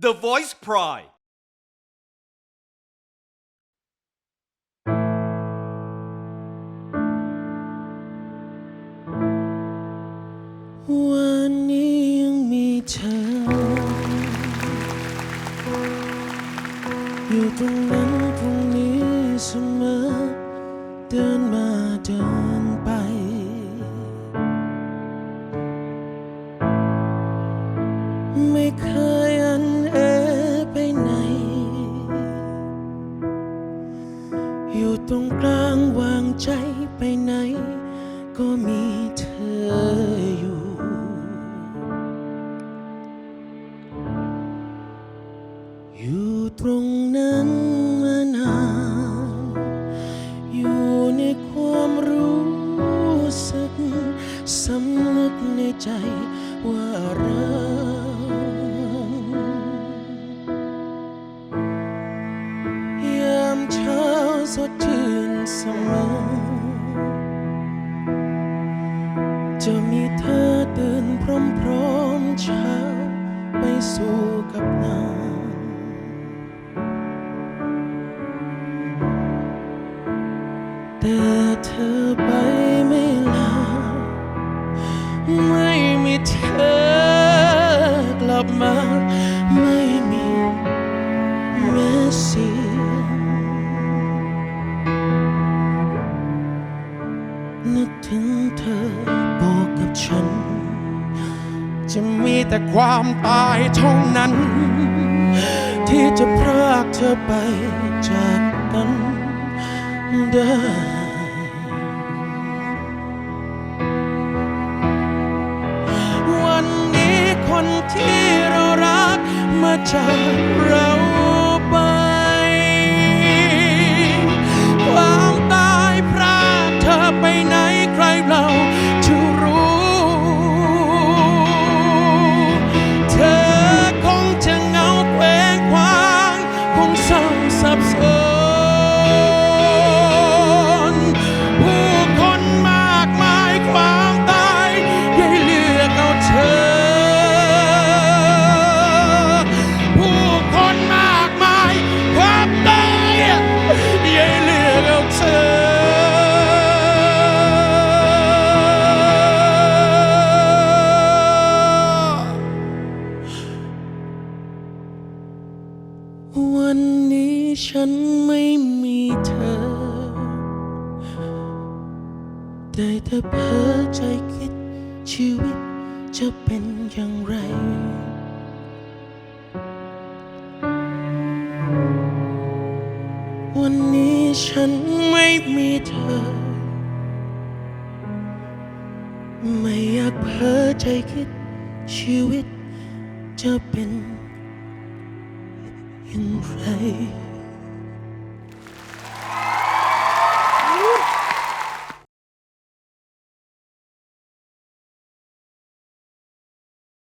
The Voice Pride วันนี้ยังมีเธอ อยู่ตรงนั้นตรงนี้เสมอ เดินมาเดินไป ไม่เคย อยู่ตรงกลางวางใจไปไหน ก็มีเธออยู่ อยู่ตรงนั้น เสมอ จะมีเธอตื่นพร้อมๆเช้าไปสู่กับงานแต่เธอไปไม่ลาไม่มีเธอ นึกถึงเธอบอกกับฉัน จะมีแต่ความตายเท่านั้น ที่จะพรากเธอไปจากกันได้วันนี้คนที่เรารักมาจากเรา วันนี้ฉันไม่มีเธอ ได้แต่เพ้อใจคิดชีวิตจะเป็นอย่างไร วันนี้ฉันไม่มีเธอ ไม่อยากเพ้อใจคิดชีวิตจะเป็น อย่างไร